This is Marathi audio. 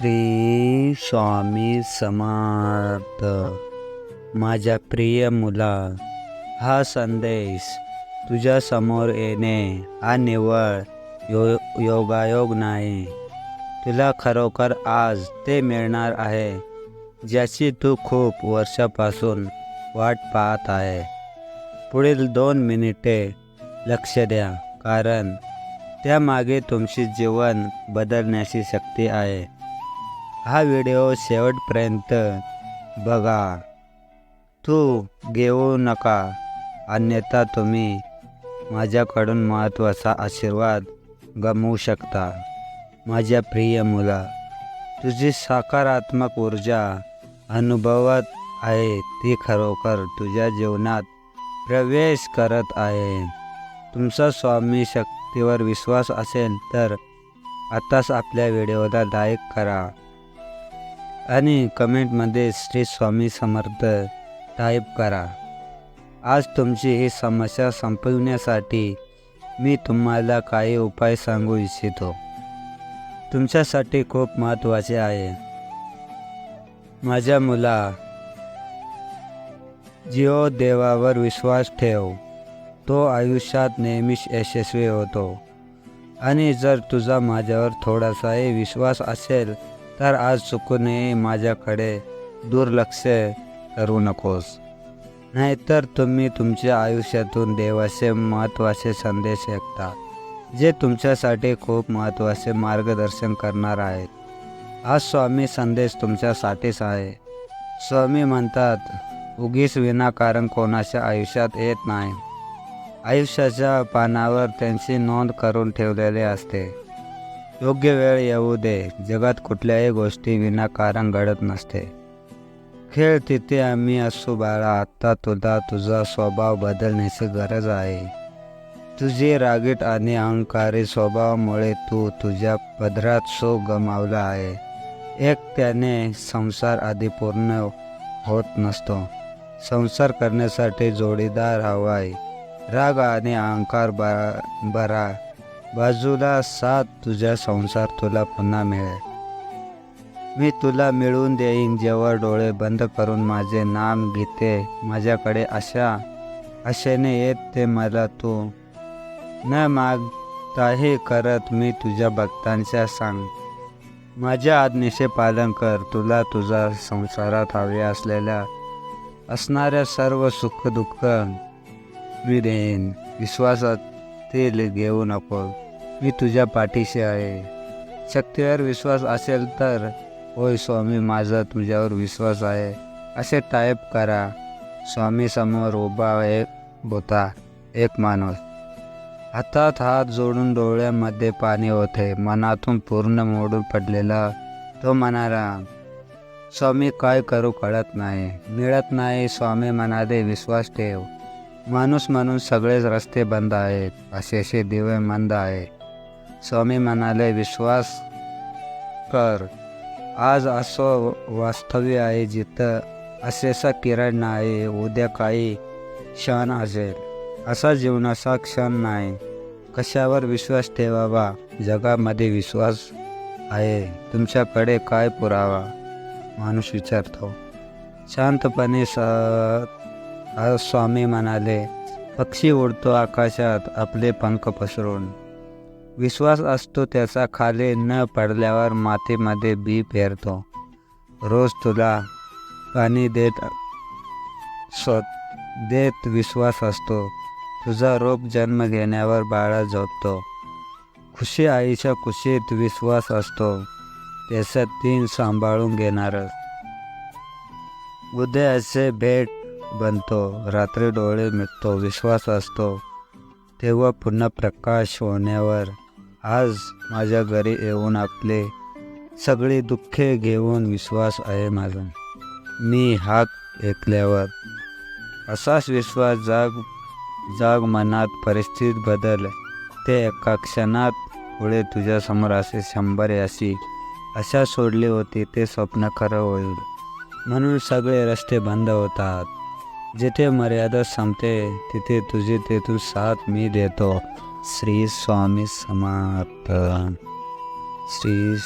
श्री स्वामी समर्थ माझ्या प्रिय मुला हा संदेश तुझ्या समोर येणे हा निवळ यो योगायोग नाही. तुला खरोखर आज ते मिळणार आहे ज्याची तू खूप वर्षापासून वाट पाहत आहे. पुढील दोन मिनिटे लक्ष द्या कारण त्यामागे तुमची जीवन बदलण्याची शक्ती आहे. हा व्हिडिओ शेवटपर्यंत बघा. तू घेऊ नका अन्यथा तुम्ही माझ्याकडून महत्त्वाचा आशीर्वाद गमवू शकता. माझ्या प्रिय मुला तुझी सकारात्मक ऊर्जा अनुभवत आहे. ती खरोखर तुझ्या जीवनात प्रवेश करत आहे. तुमचा स्वामी शक्तीवर विश्वास असेल तर आताच आपल्या व्हिडिओला लाईक करा. आणि कमेंटमध्ये श्री स्वामी समर्थ टाईप करा. आज तुमची ही समस्या संपविण्यासाठी मी तुम्हाला काही उपाय सांगू इच्छितो. तुमच्यासाठी खूप महत्त्वाचे आहे. माझ्या मुला जिओ देवावर विश्वास ठेव. तो आयुष्यात नेहमीच यशस्वी होतो. आणि जर तुझा माझ्यावर थोडासाही विश्वास असेल तर आज चुकूनही माझ्याकडे दुर्लक्ष करू नकोस. नाहीतर तुम्ही तुमच्या आयुष्यातून देवाचे महत्त्वाचे संदेश ऐकता जे तुमच्यासाठी खूप महत्त्वाचे मार्गदर्शन करणार आहेत. हा स्वामी संदेश तुमच्यासाठीच आहे. स्वामी म्हणतात उगीच विनाकारण कोणाच्या आयुष्यात येत नाही. आयुष्याच्या पानावर त्यांची नोंद करून ठेवलेले असते. योग्य वेळ येऊ दे. जगात कुठल्याही गोष्टी विनाकारण घडत नसते. खेळ तिथे आम्ही असू बाळा. आत्ता तुला तुझा स्वभाव बदलण्याची गरज आहे. तुझे रागीट आणि अहंकारी स्वभावामुळे तू तुझ्या पदरात सो गमावला आहे. एक त्याने संसार आधी पूर्ण होत नसतो. संसार करण्यासाठी जोडीदार हवा आहे राग आणि अहंकार बरा बरा बाजूला साथ तुझा संसार तुला पुन्हा मिळेल. मी तुला मिळवून देईन जेव्हा डोळे बंद करून माझे नाम घेते. माझ्याकडे अशा आशेने येत ते मला तू. न मागताही करत मी तुझ्या भक्तांच्या सांग. माझ्या आज्ञेचे पालन कर. तुला तुझा संसारात हवे असलेल्या असणाऱ्या सर्व सुख दुःख मी देईन. ते घेऊ नको. मी तुझ्या पाठीशी आहे. शक्तीवर विश्वास असेल तर होय स्वामी माझा तुझ्यावर विश्वास आहे. असे टाईप करा. स्वामी समोर उभा एक होता एक माणूस. हातात हात जोडून डोळ्यामध्ये पाणी होते मनातून पूर्ण मोडून पडलेला तो म्हणाला स्वामी काय करू कळत नाही. मिळत नाही स्वामी मनादे विश्वास ठेव. माणूस म्हणून सगळेच रस्ते बंद आहेत. असे दिवे मंद आहे स्वामी म्हणाले विश्वास कर. आज असं वास्तव्य आहे जिथं असेसा किरण नाही उद्या काही क्षण असेल. असा जीवनाचा क्षण नाही. कशावर विश्वास ठेवावा? जगामध्ये विश्वास आहे. तुमच्याकडे काय पुरावा? माणूस विचारतो. शांतपणे स स्वामी म्हणाले पक्षी उडतो आकाशात आपले पंख पसरून. विश्वास असतो त्याचा खाली न पडल्यावर मातीमध्ये बी पेरतो रोज तुला पाणी देत स्व देत विश्वास असतो. तुझा रोप जन्म घेण्यावर बाळा झोपतो. खुशी आईच्या खुशीत विश्वास असतो. त्याचा तीन सांभाळून घेणारच उदयाचे भेट बनतो. रात्री डोळे मिटतो विश्वास असतो. तेव्हा पुन्हा प्रकाश होण्यावर. आज माझ्या घरी येऊन आपले सगळी दुःखे घेऊन विश्वास आहे माझा. मी हात ऐकल्यावर. असाच विश्वास जाग जाग मनात परिस्थिती बदल. ते एका क्षणात पुढे तुझ्यासमोर असे शंभर याशी अशा सोडली होती ते स्वप्न खरं होईल. म्हणून सगळे रस्ते बंद होतात. जिथे मर्यादा संपते तिथे तुझे ते तू साथ मी देतो. श्री स्वामी समर्थ. श्री